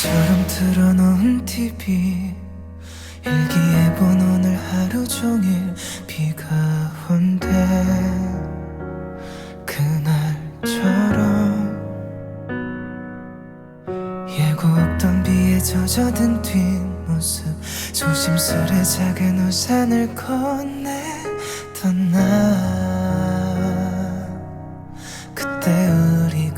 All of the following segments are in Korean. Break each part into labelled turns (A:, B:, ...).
A: 바람처럼 틀어놓은 TV 일기예본 오늘 하루 종일 비가 온대. 그날처럼 예고 없던 비에 젖어든 뒷모습 조심스레 작은 우산을 건네던 나 그때 우리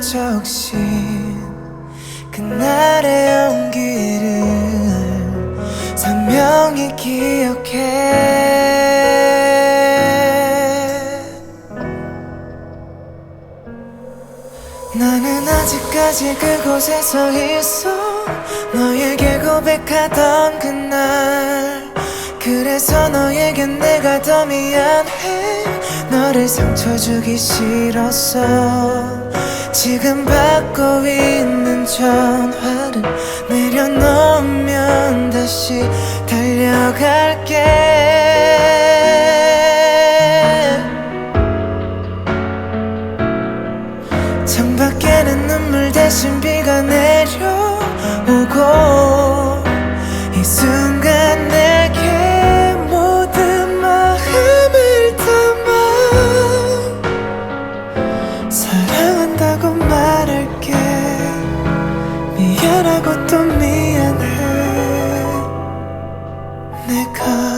A: 적신 그날의 연기를 선명히 기억해. 나는 아직까지 그곳에 서 있어 너에게 고백하던 그날. 그래서 너에게 내가 더 미안해. 너를 상처 주기 싫었어 지금 받고 있는 전화를 내려놓으면 다시 달려갈게. 창밖에는 눈물 대신 비가 내려오고 이 순간 내게 모든 마음을 담아 사랑 또 미안해 내가